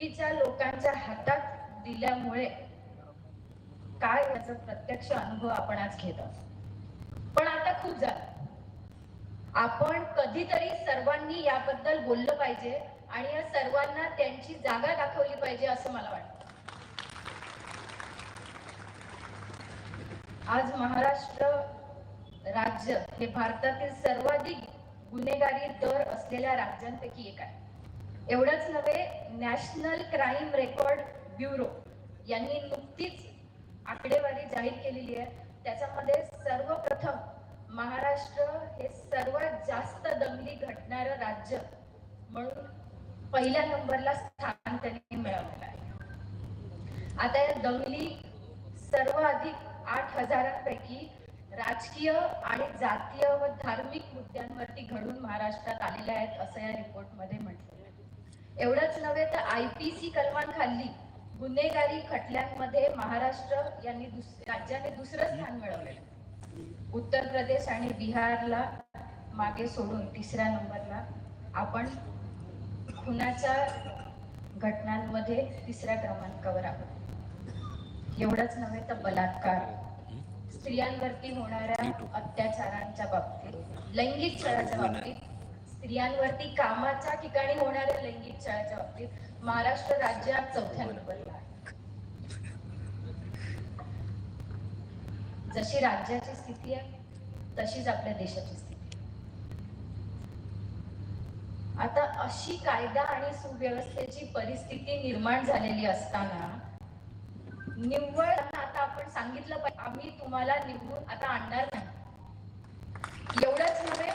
लोकांच्या हातात दिल्यामुळे काय याचा प्रत्यक्ष अनुभव आपण आज घेत आहोत? पण आता खूप झालं. आपण कधीतरी सर्वांनी याबद्दल बोललं पाहिजे आणि या सर्वांना त्यांची जागा दाखवली पाहिजे असं मला वाटतं. आज महाराष्ट्र राज्य हे भारतातील सर्वाधिक गुन्हेगारी दर असलेल्या राज्यांपैकी एक आहे. एवढंच नव्हे नॅशनल क्राईम रेकॉर्ड ब्युरो यांनी नुकतीच आकडेवारी जाहीर केलेली आहे. त्याच्यामध्ये सर्वप्रथम महाराष्ट्र हे सर्वात जास्त दंगली घडणारं राज्य म्हणून पहिल्या नंबरला स्थान त्यांनी मिळवलेलं आहे. आता या दंगली सर्वाधिक आठ हजारांपैकी राजकीय आणि जातीय व धार्मिक मुद्द्यांवरती घडून महाराष्ट्रात आलेल्या आहेत असं या रिपोर्टमध्ये म्हटलं एवढंच नव्हे तर आय पी सी कलमांखाली गुन्हेगारी खटल्यांमध्ये महाराष्ट्र यांनी दुस राज्याने दुसरं स्थान मिळवलेलं उत्तर प्रदेश आणि बिहारला मागे सोडून तिसऱ्या नंबरला आपण खुनाच्या घटनांमध्ये तिसऱ्या क्रमांकावर आहोत. एवढंच नव्हे तर बलात्कार स्त्रियांवरती होणाऱ्या अत्याचारांच्या बाबतीत लैंगिक छळाच्या बाबतीत स्त्रियांवरती कामाच्या ठिकाणी होणाऱ्या लैंगिक छळाच्या बाबतीत महाराष्ट्र राज्यात चौथ्या नंबरला आहे. जशी राज्याची स्थिती आहे तशीच आपल्या देशाची स्थिती आता अशी कायदा आणि सुव्यवस्थेची परिस्थिती निर्माण झालेली असताना निव्वळ आता आपण सांगितलं पाहिजे आम्ही तुम्हाला निवडून आता आणणार नाही. एवढंच नव्हे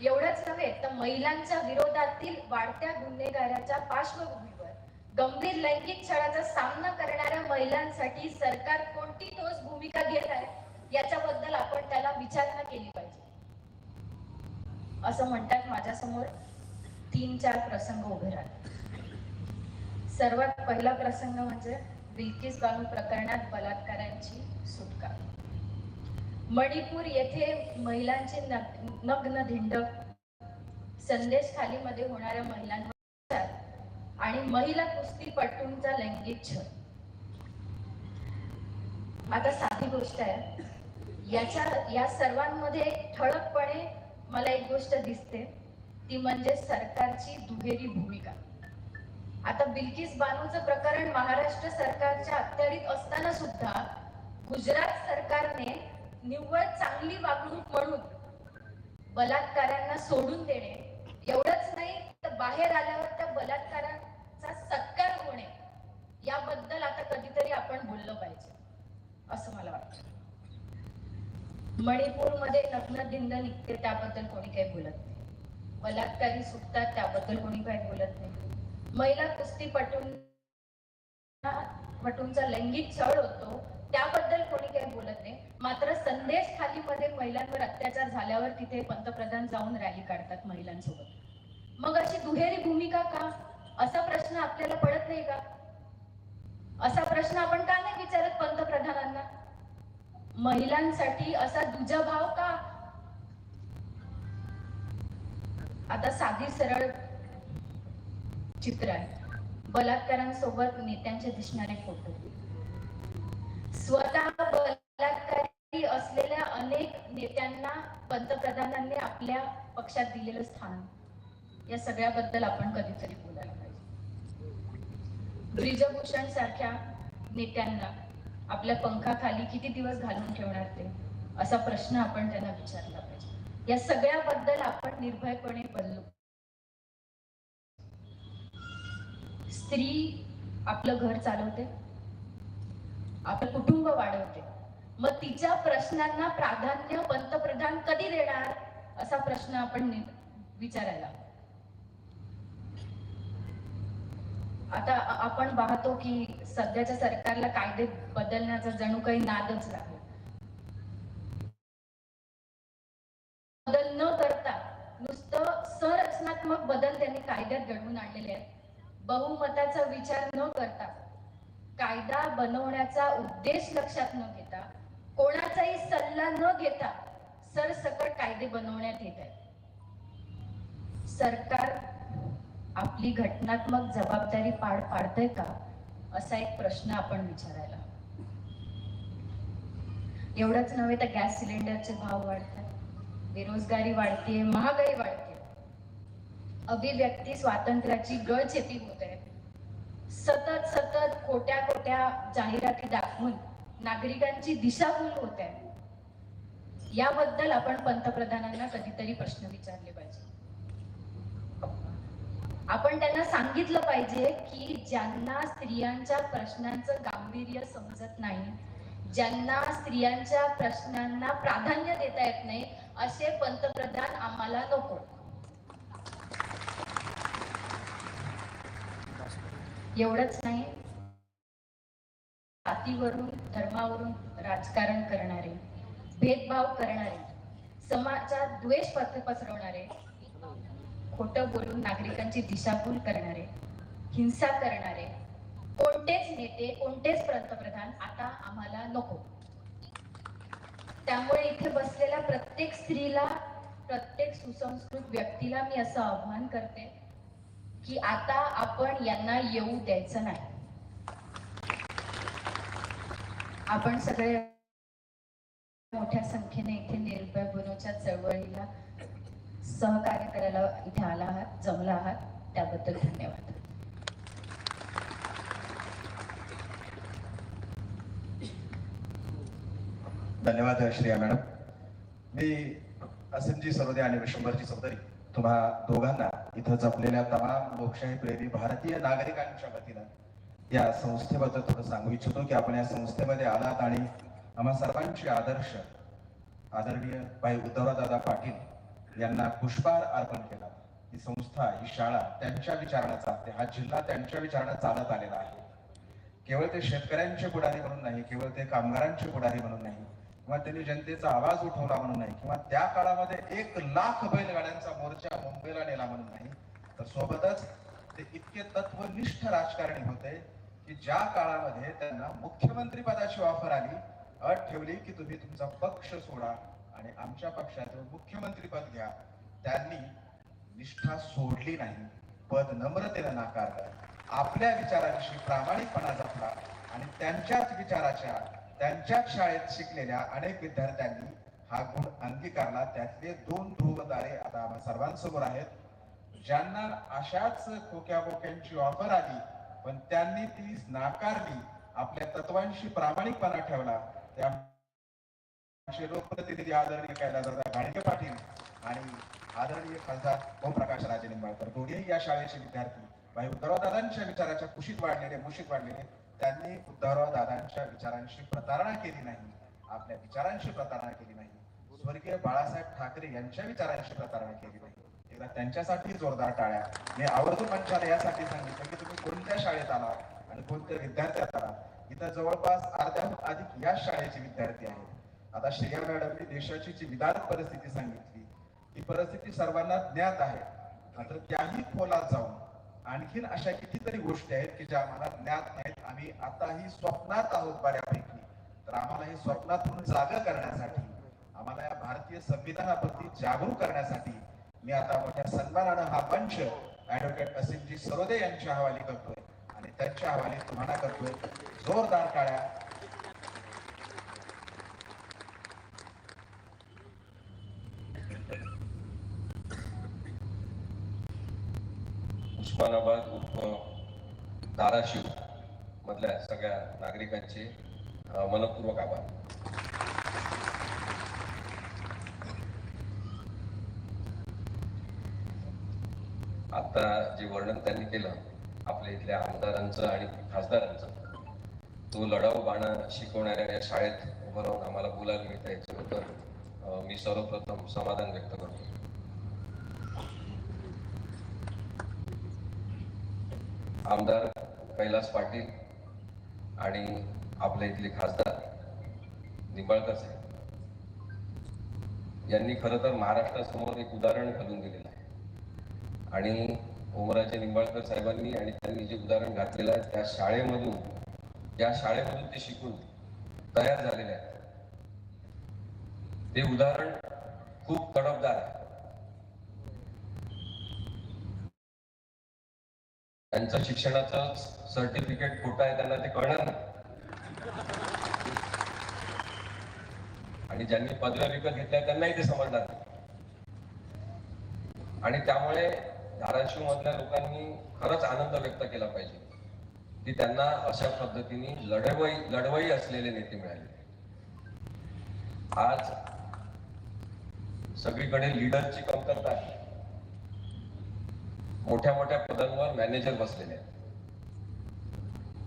एवढंच नव्हे तर महिलांच्या विरोधातील वाढत्या गुन्हेगाराच्या पार्श्वभूमीवर गंभीर लैंगिक छळाचा सामना करणाऱ्या महिलांसाठी सरकार कोणती ठोस भूमिका घेत आहे याच्याबद्दल आपण त्याला विचारणा केली पाहिजे. असं म्हणतात माझ्यासमोर तीन चार प्रसंग उभे राहतात. सर्वात पहिला प्रसंग म्हणजे बिल्किस बानू प्रकरणात बलात्कारांची सुटका. मणिपूर येथे महिलांचे नग्न धिंडक संदेश खालीमध्ये होणाऱ्या महिलांवर आणि महिला कुस्तीपटूंचा लैंगिक छळ. आता साधी गोष्ट आहे. याच्या या सर्वांमध्ये ठळकपणे मला एक गोष्ट दिसते. ती म्हणजे सरकारची दुहेरी भूमिका. आता बिल्किस बानूचं प्रकरण महाराष्ट्र सरकारच्या अखत्यारीत असताना सुद्धा गुजरात सरकारने निव्वळ चांगली वागणूक म्हणून बलात्कारांना सोडून देणे एवढंच नाही तर बाहेर आल्यावर त्या बलात्काराचा सत्कार होणे याबद्दल आता कधीतरी आपण बोललं पाहिजे असं मला वाटतं. मणिपूरमध्ये नग्नदिंड निघते त्याबद्दल कोणी काही बोलत नाही. बलात्कारी सुटतात त्याबद्दल कोणी काही बोलत नाही. महिला कुस्तीपटून पटूंचा लैंगिक छळ होतो त्याबद्दल कोणी काही बोलत नाही मात्र संदेश थालीमध्ये महिलांवर अत्याचार झाल्यावर तिथे पंतप्रधान जाऊन रॅली काढतात महिलांसोबत. मग अशी दुहेरी भूमिका का? असा प्रश्न आपल्याला पडत नाही का? असा प्रश्न आपण का नाही विचारत पंतप्रधानांना? महिलांसाठी असा दुजा भाव का? आता साधी सरळ चित्र आहे. बलात्कारांसोबत नेत्यांचे दिसणारे फोटो. स्वतः असलेल्या अनेक नेत्यांना पंतप्रधानांनी आपल्या पक्षात दिलेलं स्थान. या सगळ्याबद्दल आपण कधीतरी बोलायला पाहिजे. ब्रिजभूषण सारख्या नेत्यांना आपल्या पंखाखाली किती दिवस घालून ठेवणार ते? असा प्रश्न आपण त्यांना विचारला पाहिजे. या सगळ्याबद्दल आपण निर्भयपणे बोललो. स्त्री आपलं घर चालवते. आपलं कुटुंब वाढवते. मग तिच्या प्रश्नांना प्राधान्य पंतप्रधान कधी देणार? असा प्रश्न आपण विचारायला. आता आपण पाहतो की सध्याच्या सरकारला कायदे बदलण्याचा जणू काही नादच लागतो बदल न करता नुसतं संरचनात्मक बदल त्यांनी कायद्यात घडवून आणलेले आहेत. बहुमताचा विचार न करता कायदा बनवण्याचा उद्देश लक्षात न घेता कोणाचाही सल्ला न घेता सरसकट कायदे बनवण्यात येत आहेत. सरकार आपली घटनात्मक जबाबदारी पार पाडतंय का? असा एक प्रश्न आपण विचारायला एवढंच नव्हे तर गॅस सिलेंडरचे भाव वाढतात बेरोजगारी वाढते महागाई वाढते. अभिव्यक्ती स्वातंत्र्याची गळचेपी होत आहे सतत सतत खोट्या खोट्या जाहिराती दाखवून नागरिकांची दिशाभूल होत आहे. याबद्दल आपण पंतप्रधानांना कधीतरी प्रश्न विचारले पाहिजे. आपण त्यांना सांगितलं पाहिजे की ज्यांना स्त्रियांच्या प्रश्नांचं गांभीर्य समजत नाही ज्यांना स्त्रियांच्या प्रश्नांना प्राधान्य देता येत नाही असे पंतप्रधान आम्हाला नको. एवढंच नाही. जातीवरून धर्मावरून राजकारण करणारे भेदभाव करणारे समाजात द्वेष पसरवणारे खोटं बोलून नागरिकांची दिशाभूल करणारे हिंसा करणारे कोणतेच नेते कोणतेच पंतप्रधान आता आम्हाला नको. त्यामुळे इथे बसलेल्या प्रत्येक स्त्रीला प्रत्येक सुसंस्कृत व्यक्तीला मी असं आव्हान करते की आता आपण यांना येऊ द्यायचं नाही. आपण सगळे मोठ्या संख्येने इथे निर्भय बनूच्या चळवळीला सहकार्य करायला इथे आला आहात जमला आहात त्याबद्दल धन्यवाद. धन्यवाद श्रेया मॅडम. मी असंजी सरोदे आणि विश्वंभरजी चौधरी तुम्हा दोघांना इथं जमलेल्या तमाम लोकशाही प्रेमी भारतीय नागरिकांच्या वतीनं या संस्थेबद्दल थोडं सांगू इच्छितो की आपण या संस्थेमध्ये आलात आणि आम्हा सर्वांचे आदर्श आदरणीय भाई उद्धवदादा पाटील यांना पुष्पहार अर्पण केला. ही संस्था ही शाळा त्यांच्या विचारानं चालते. हा जिल्हा त्यांच्या विचारानं चालत आलेला आहे. केवळ ते शेतकऱ्यांचे पुढारी म्हणून नाही केवळ ते कामगारांचे पुढारी म्हणून नाही किंवा त्यांनी जनतेचा आवाज उठवला म्हणून नाही किंवा त्या काळामध्ये एक लाख बैलगाड्यांचा मोर्चा मुंबईला नेला म्हणून नाही तर सोबतच ते इतके तत्वनिष्ठ राजकारणी होते की ज्या काळामध्ये त्यांना मुख्यमंत्री पदाची ऑफर आली अट ठेवली की तुम्ही तुमचा पक्ष सोडा आणि आमच्या पक्षाचं मुख्यमंत्री पद घ्या त्यांनी निष्ठा सोडली नाही. पद नम्रतेनं नाकारलं. आपल्या विचारांशी प्रामाणिकपणा जपला आणि त्यांच्याच विचाराच्या त्यांच्याच शाळेत शिकलेल्या अनेक विद्यार्थ्यांनी हा गुण अंगीकारला. त्यातले दोन ध्रुवतारे आता आम्हा सर्वांसमोर आहेत. ज्यांना अशाच खोक्या बोक्यांची ऑफर आली पण त्यांनी ती नाकारली आपल्या तत्वांशी प्रामाणिकपणा ठेवला. त्या लोकप्रतिनिधी आदरणीय कैलासदादा घाडगे पाटील आणि आदरणीय खासदार ओमप्रकाश राजे निंबाळकर दोघेही या शाळेचे विद्यार्थी भाई उद्धवराव दादांच्या विचाराच्या कुशीत वाढलेले मुशीत वाढलेले त्यांनी उद्धवराव दादांच्या विचारांशी प्रतारणा केली नाही. आपल्या विचारांशी प्रतारणा केली नाही. स्वर्गीय बाळासाहेब ठाकरे यांच्या विचारांशी प्रतारणा केली नाही. त्यांच्यासाठी जोरदार टाळ्या. मी आवर्जून मंचाला यासाठी सांगितलं की तुम्ही कोणत्या शाळेत आला आणि कोणत्या विद्यार्थ्यात आला? इथं जवळपास अर्ध्याहून अधिक या शाळेचे विद्यार्थी आहेत. आता श्रेया मॅडमने देशाची जी विदारक परिस्थिती सांगितली ती परिस्थिती सर्वांना ज्ञात आहे. मात्र त्याही खोलात जाऊन आणखीन अशा कितीतरी गोष्टी आहेत की ज्या आम्हाला ज्ञात नाहीत. आम्ही आताही स्वप्नात आहोत बऱ्यापैकी. तर आम्हाला हे स्वप्नातून जाग करण्यासाठी आम्हाला या भारतीय संविधानाप्रती जागरूक करण्यासाठी मी आता मोठ्या सन्मानानं हा मंच ऍडव्होकेट असिमजी सरोदे यांच्या हवाली करतोय. आणि त्यांच्या हवाली तुम्हाला करतोय जोरदार टाळ्या. उस्मानाबाद उप धाराशिव मधल्या सगळ्या नागरिकांचे मनपूर्वक आभार. आता जे वर्णन त्यांनी केलं आपल्या इथल्या आमदारांचं आणि खासदारांचं तो लढाऊ बाणा शिकवणाऱ्या या शाळेत उभं राहून आम्हाला बोलायला मिळतं याच्याबद्दल अ, मी सर्वप्रथम समाधान व्यक्त करतो. आमदार कैलास पाटील आणि आपल्या इथले खासदार निंबाळकर साहेब. यांनी खरं तर महाराष्ट्रासमोर एक उदाहरण घालून दिलेलं आहे. आणि ओमराजे निंबाळकर साहेबांनी आणि त्यांनी जे उदाहरण घातलेलं आहे त्या शाळेमधून ज्या शाळेमधून ते शिकून तयार झालेले आहेत. ते उदाहरण खूप तडफदार आहे. त्यांचं शिक्षणाचं सर्टिफिकेट खोटं आहे त्यांना ते कळणार नाही. आणि ज्यांनी पदव्या विकत घेतल्या त्यांनाही ते समजणार आणि त्यामुळे धाराशिव मधल्या लोकांनी खरंच आनंद व्यक्त केला पाहिजे की त्यांना अशा पद्धतीने लढवई लढवई असलेले नेते मिळाले. आज सगळीकडे लीडरची कमतरता आहे. मोठ्या मोठ्या पदांवर मॅनेजर बसलेले आहेत.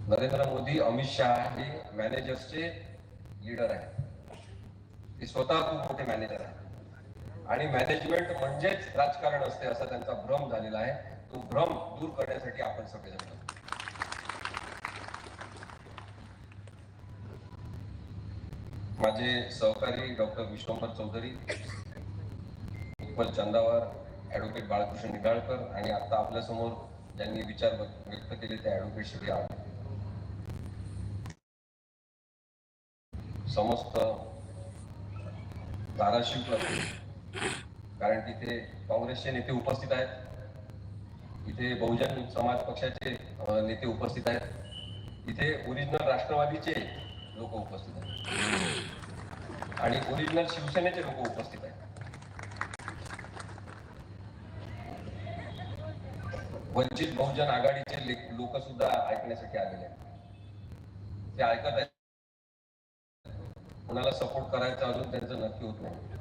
नरेंद्र मोदी अमित शहा हे मॅनेजर्सचे लीडर आहेत. ते स्वतः खूप मोठे मॅनेजर आहेत. आणि मॅनेजमेंट म्हणजेच राजकारण असते असा त्यांचा भ्रम झालेला आहे. तो भ्रम दूर करण्यासाठी आपण सगळेजण माझे सहकारी डॉक्टर विश्वंभर चौधरी उत्पल चंदावर ॲडव्होकेट बाळकृष्ण निगाळकर आणि आता आपल्यासमोर ज्यांनी विचार व्यक्त केले ते ॲडव्होकेट श्री समस्त धाराशिव कारण तिथे काँग्रेसचे नेते उपस्थित आहेत. इथे बहुजन समाज पक्षाचे नेते उपस्थित आहेत. इथे ओरिजिनल राष्ट्रवादीचे लोक उपस्थित आहेत. आणि ओरिजिनल शिवसेनेचे लोक उपस्थित आहेत. वंचित बहुजन आघाडीचे लोक सुद्धा ऐकण्यासाठी आलेले आहेत. ते ऐकत आहेत. कोणाला सपोर्ट करायचा अजून त्यांचं नक्की होत नाही.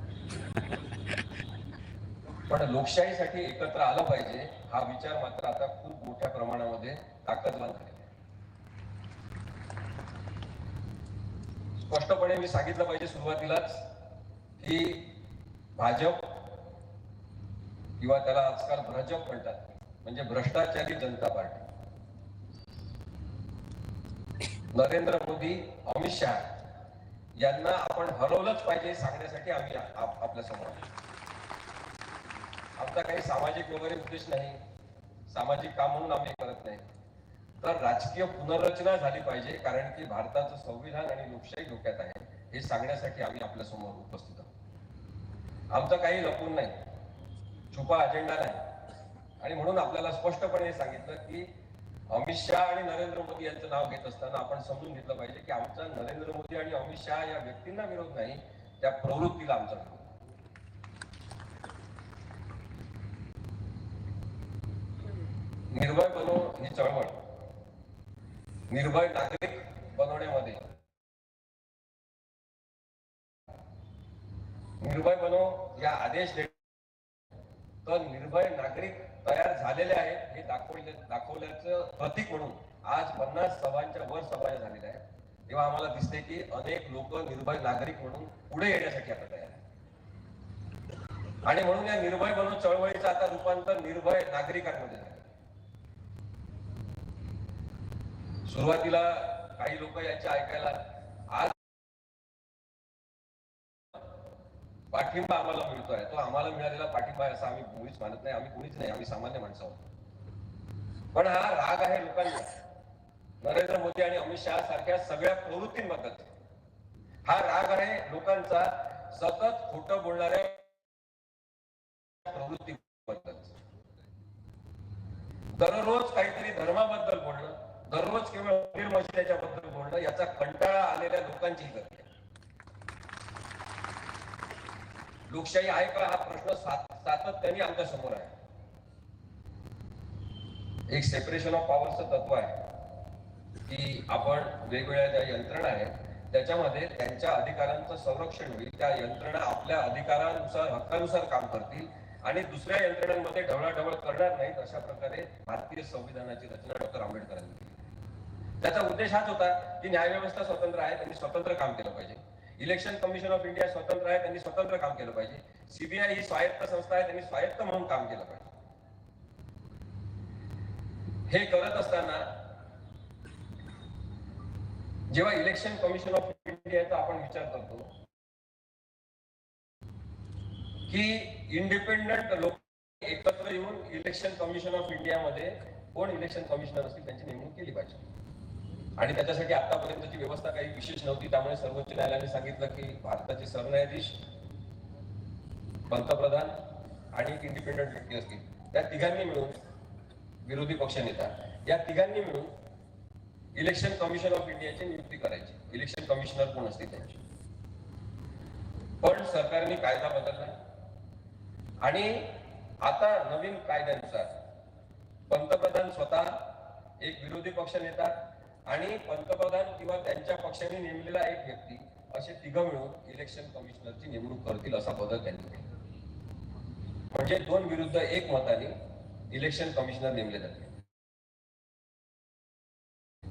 पण लोकशाहीसाठी एकत्र आलं पाहिजे हा विचार मात्र आता खूप मोठ्या प्रमाणामध्ये ताकदवान झालेला आहे. स्पष्टपणे मी सांगितलं पाहिजे सुरुवातीलाच की भाजप किंवा त्याला आजकाल भ्रजप म्हणतात म्हणजे भ्रष्टाचारी जनता पार्टी. नरेंद्र मोदी अमित शहा यांना आपण हरवलंच पाहिजे सांगण्यासाठी आम्ही आपल्यासमोर आमचा काही सामाजिक वगैरे उद्देश नाही. सामाजिक काम म्हणून आम्ही करत नाही. तर राजकीय पुनर्रचना झाली पाहिजे कारण की भारताचं संविधान आणि लोकशाही धोक्यात आहे हे सांगण्यासाठी आम्ही आपल्यासमोर उपस्थित आहोत. आमचं काही लपून नाही. छुपा अजेंडा नाही. आणि म्हणून आपल्याला स्पष्टपणे सांगितलं की अमित शहा आणि नरेंद्र मोदी यांचं नाव घेत असताना आपण समजून घेतलं पाहिजे की आमचा नरेंद्र मोदी आणि अमित शहा या व्यक्तींना विरोध नाही त्या प्रवृत्तीला आमचा विरोध निर्भय बनो ही चळवळ. निर्भय नागरिक बनवण्यामध्ये. निर्भय बनो या आदेश दे तर निर्भय नागरिक तयार झालेले आहेत हे दाखवले दाखवल्याचं प्रतीक म्हणून आज पन्नास सभांच्या वर सभा झालेल्या आहेत. तेव्हा आम्हाला दिसते की अनेक लोक निर्भय नागरिक म्हणून पुढे येण्यासाठी आता तयार आहेत. आणि म्हणून या निर्भय बनो चळवळीचं आता रूपांतर निर्भय नागरिकांमध्ये झालं. सुरुवातीला काही लोक याच्या ऐकायला पाठिंबा आम्हाला मिळतोय तो आम्हाला मिळालेला पाठिंबा आहे असं आम्ही कोणीच मानत नाही. आम्ही कोणीच नाही. आम्ही सामान्य माणसं आहोत. पण हा राग आहे लोकांना. नरेंद्र मोदी आणि अमित शहा सारख्या सगळ्या प्रवृत्तींबद्दल हा राग आहे लोकांचा. सतत खोट बोलणाऱ्या प्रवृत्तीबद्दल दररोज काहीतरी धर्माबद्दल बोलणं दररोज केवळ मशिदाच्याबद्दल बोलणं याचा कंटाळा आलेल्या लोकांची गती आहे लोकशाही आहे का? हा प्रश्न सातत्याने आमच्यासमोर आहे. एक सेपरेशन ऑफ पॉवरचं तत्व आहे की आपण वेगवेगळ्या ज्या यंत्रणा आहेत त्याच्यामध्ये त्यांच्या अधिकारांचं संरक्षण होईल. त्या यंत्रणा आपल्या अधिकारानुसार हक्कानुसार काम करतील आणि दुसऱ्या यंत्रणांमध्ये ढवळाढवळ करणार नाहीत अशा प्रकारे भारतीय संविधानाची रचना डॉक्टर आंबेडकरांनी केली. त्याचा उद्देश हाच होता की न्यायव्यवस्था स्वतंत्र आहे त्यांनी स्वतंत्र काम केलं पाहिजे. इलेक्शन कमिशन ऑफ इंडिया स्वतंत्र आहे त्यांनी स्वतंत्र काम केलं पाहिजे. सीबीआय ही स्वायत्त संस्था आहे त्यांनी स्वायत्त म्हणून काम केलं पाहिजे. हे करत असताना जेव्हा इलेक्शन कमिशन ऑफ इंडियाचा आपण विचार करतो की इंडिपेंडंट लोक एकत्र येऊन इलेक्शन कमिशन ऑफ इंडियामध्ये कोण इलेक्शन कमिशनर असतील त्यांची नेमणूक केली पाहिजे. आणि त्याच्यासाठी आतापर्यंतची व्यवस्था काही विशेष नव्हती. त्यामुळे सर्वोच्च न्यायालयाने सांगितलं की भारताचे सरन्यायाधीश पंतप्रधान आणि एक इंडिपेंडंट व्यक्ती असतील. त्या तिघांनी मिळून विरोधी पक्षनेता या तिघांनी मिळून इलेक्शन कमिशन ऑफ इंडियाची नियुक्ती करायची. इलेक्शन कमिशनर कोण असते त्यांची? पण सरकारने कायदा बदलला. आणि आता नवीन कायद्यानुसार पंतप्रधान स्वतः एक विरोधी पक्ष नेता आणि पंतप्रधान किंवा त्यांच्या पक्षाने नेमलेला एक व्यक्ती असे तिघं मिळून इलेक्शन कमिशनरची नेमणूक करतील असा बदल त्यांनी केला. म्हणजे दोन विरुद्ध एक मताने इलेक्शन कमिशनर नेमले जाते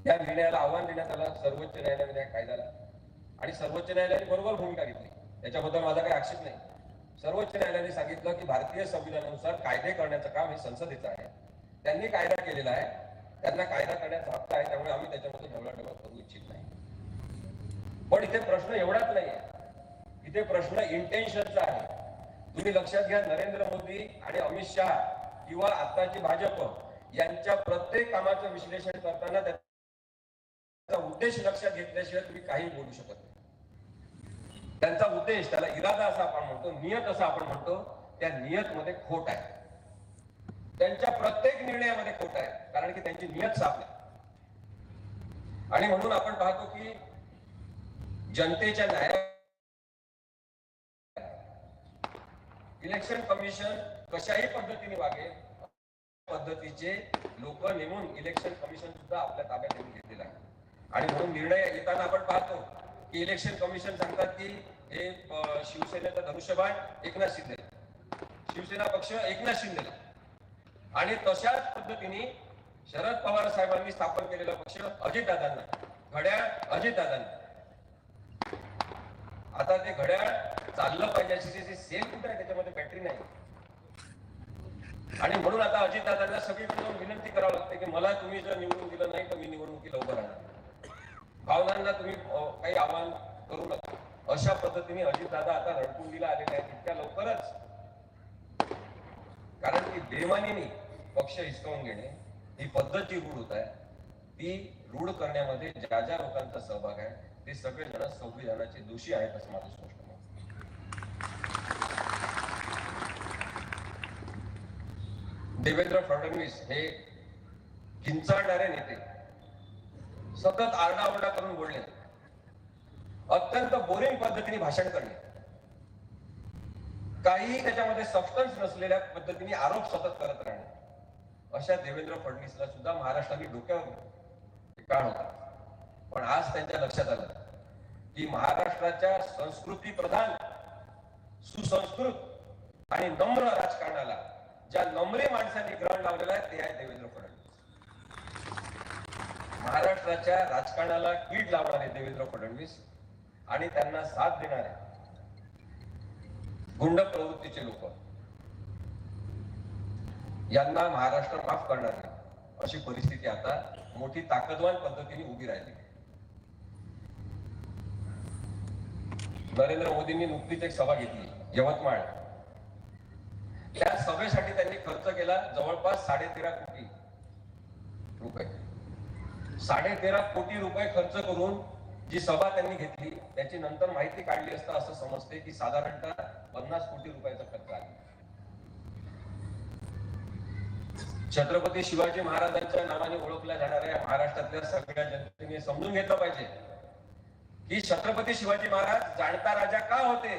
या निर्णयाला आव्हान देण्यात आलं सर्वोच्च न्यायालयाने या कायद्याला आणि सर्वोच्च न्यायालयाने बरोबर भूमिका घेतली. त्याच्याबद्दल माझा काही आक्षेप नाही. सर्वोच्च न्यायालयाने सांगितलं की भारतीय संविधानानुसार कायदे करण्याचं काम हे संसदेचं आहे. त्यांनी कायदा केलेला आहे. त्यांना कायदा करण्याचा हक्क आहे त्यामुळे आम्ही त्याच्यामध्ये ढवळाढवळ करू इच्छित नाही. पण इथे प्रश्न एवढाच नाहीये. इथे प्रश्न इंटेन्शनचा आहे. तुम्ही लक्षात घ्या नरेंद्र मोदी आणि अमित शहा किंवा आताची भाजप यांच्या प्रत्येक कामाचं विश्लेषण करताना त्याचा उद्देश लक्षात घेतल्याशिवाय तुम्ही काही बोलू शकत नाही. त्यांचा उद्देश त्याला इरादा असा आपण म्हणतो नियत असा आपण म्हणतो त्या नियत मध्ये खोट आहे. त्यांच्या प्रत्येक निर्णयामध्ये खोट आहे कारण की त्यांची नियत साफ आहे आणि म्हणून आपण पाहतो की जनतेच्या न्याय इलेक्शन कमिशन कशाही पद्धतीने वागेल पद्धतीचे लोक नेमून इलेक्शन कमिशन सुद्धा आपल्या ताब्यात घेऊन घेतलेलं आहे. आणि म्हणून निर्णय येताना आपण पाहतो की इलेक्शन कमिशन सांगतात की हे शिवसेनेचा धनुष्यबाण एकनाथ शिंदे शिवसेना पक्ष एकनाथ शिंदेला. आणि तशाच पद्धतीने शरद पवार साहेबांनी स्थापन केलेला पक्ष अजितदादांना घड्याळ अजितदादांना. आता ते घड्याळ चाललं पाहिजे सेल कुठे आहे त्याच्यामध्ये बॅटरी नाही. आणि म्हणून आता अजितदादांना सगळीकडून विनंती करावं लागते की मला तुम्ही जर निवडून दिलं नाही तर मी निवडणुकीला उभं राहणार. भावनांना तुम्ही काही आवाहन करू नका. अशा पद्धतीने अजितदादा आता रणकुंडीला आलेले आहेत. इतक्या लवकरच कारण की बेमानीने पक्ष हिसकावून घेणे ही पद्धत जी रूढ होत आहे ती रूढ करण्यामध्ये ज्या ज्या लोकांचा सहभाग आहे ते सगळे जण संविधानाचे दोषी आहेत असं माझं स्पष्ट मत देवेंद्र फडणवीस हे किंचाळणारे नेते सतत आरडाओरडा करून बोलणे अत्यंत बोरिंग पद्धतीने भाषण करणे. काहीही त्याच्यामध्ये सबस्टन्स नसलेल्या पद्धतीने आरोप सतत करत राहणे. अशा देवेंद्र फडणवीसला सुद्धा महाराष्ट्राने डोक्यावर काळ होता पण आज त्यांच्या लक्षात आलं की महाराष्ट्राच्या संस्कृती प्रधान सुसंस्कृत आणि नम्र राजकारणाला ज्या नम्रे माणसांनी ग्रहण लावलेलं आहे ते आहे देवेंद्र फडणवीस. महाराष्ट्राच्या राजकारणाला कीड लावणारे देवेंद्र फडणवीस आणि त्यांना साथ देणारे गुंड प्रवृत्तीचे लोक. यांना महाराष्ट्र माफ करणार नाही. अशी परिस्थिती आता मोठी ताकदवान पद्धतीने उभी राहिली. नरेंद्र मोदींनी नुकतीच एक सभा घेतली यवतमाळ. त्या सभेसाठी त्यांनी खर्च केला जवळपास साडे तेरा कोटी रुपये. साडे तेरा कोटी रुपये खर्च करून जी सभा त्यांनी घेतली त्याची नंतर माहिती काढली असता असं समजते की साधारणतः पन्नास कोटी रुपयाचा खर्च आला. छत्रपती शिवाजी महाराजांच्या नावाने ओळखल्या जाणाऱ्या महाराष्ट्रातल्या सगळ्या जनतेने समजून घेतलं पाहिजे की छत्रपती शिवाजी महाराज जाणता राजा का होते?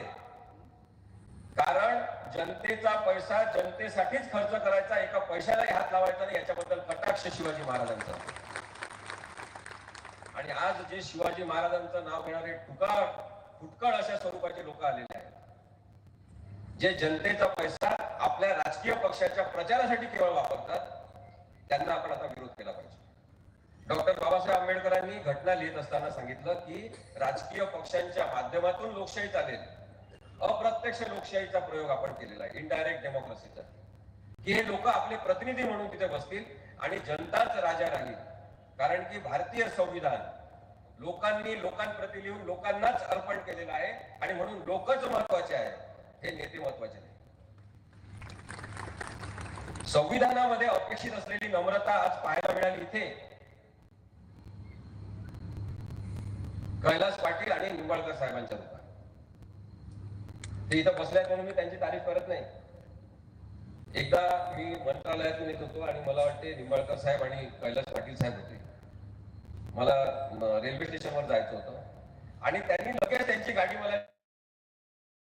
कारण जनतेचा पैसा जनतेसाठीच खर्च करायचा एका पैशालाही हात लावायचा याच्याबद्दल कटाक्ष शिवाजी महाराजांचा. आणि आज जे शिवाजी महाराजांचं नाव घेणारे टुकार फुटकळ अशा स्वरूपाचे लोक आलेले आहेत. जे जनतेचा पैसा आपल्या राजकीय पक्षाच्या प्रचारासाठी केवळ वापरतात त्यांना आपण आता विरोध केला पाहिजे. डॉक्टर बाबासाहेब आंबेडकरांनी घटना लिहित असताना सांगितलं की राजकीय पक्षांच्या माध्यमातून लोकशाही चालेल अप्रत्यक्ष लोकशाहीचा प्रयोग आपण केलेला आहे इनडायरेक्ट डेमोक्रेसीचा की हे लोक आपले प्रतिनिधी म्हणून तिथे बसतील आणि जनताच राजा राहील. कारण की भारतीय संविधान लोकांनी लोकांप्रती लिहून लोकांनाच अर्पण केलेलं आहे आणि म्हणून लोकच महत्त्वाचे आहे हे नेते महत्त्वाचे नाही. संविधानामध्ये अपेक्षित असलेली नम्रता आज पाहायला मिळाली इथे. कैलास पाटील आणि निंबाळकर साहेबांच्या रूपात ते इथं बसल्यात म्हणून मी त्यांची तारीफ करत नाही. एकदा मी मंत्रालयातून येत होतो आणि मला वाटते निंबाळकर साहेब आणि कैलास पाटील साहेब होते. मला रेल्वे स्टेशनवर जायचं होतं. आणि त्यांनी लगेच त्यांची गाडी मला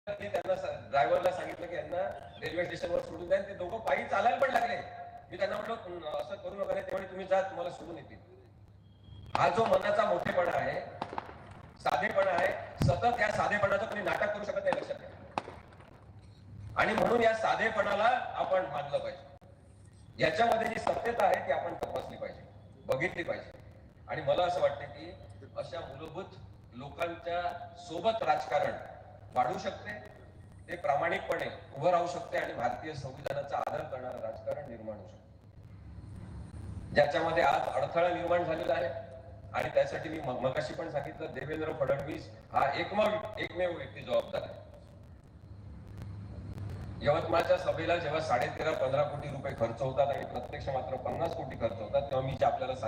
त्यांना ड्रायव्हरला सांगितलं की यांना रेल्वे स्टेशनवर सोडून द्या. ते दोघं पायी चालायला पण लागले. मी त्यांना म्हटलं असं करू नका नाही तुम्ही जा तुम्हाला सोडून येतील. हा जो मनाचा मोठेपणा आहे साधेपणा आहे सतत या साधेपणाचं तुम्ही नाटक करू शकत नाही लक्षात घ्या आणि म्हणून या साधेपणाला आपण मानलं पाहिजे. याच्यामध्ये जी सत्यता आहे ती आपण तपासली पाहिजे बघितली पाहिजे. आणि मला असं वाटतं की अशा मूलभूत लोकांच्या सोबत राजकारण वाढू शकते ते प्रामाणिकपणे उभं राहू शकते आणि भारतीय संविधानाचा आदर करणारं राजकारण निर्माण होऊ शकते. ज्याच्यामध्ये आज अडथळा निर्माण झालेला आहे आणि त्यासाठी मी मगाशी पण सांगितलं देवेंद्र फडणवीस हा एकमेव एकमेव व्यक्ती जबाबदार आहे. यवतमाळच्या सभेला जेव्हा साडे तेरा पंधरा कोटी रुपये खर्च होतात आणि प्रत्यक्ष मात्र पन्नास कोटी खर्च होतात तेव्हा मी जे आपल्याला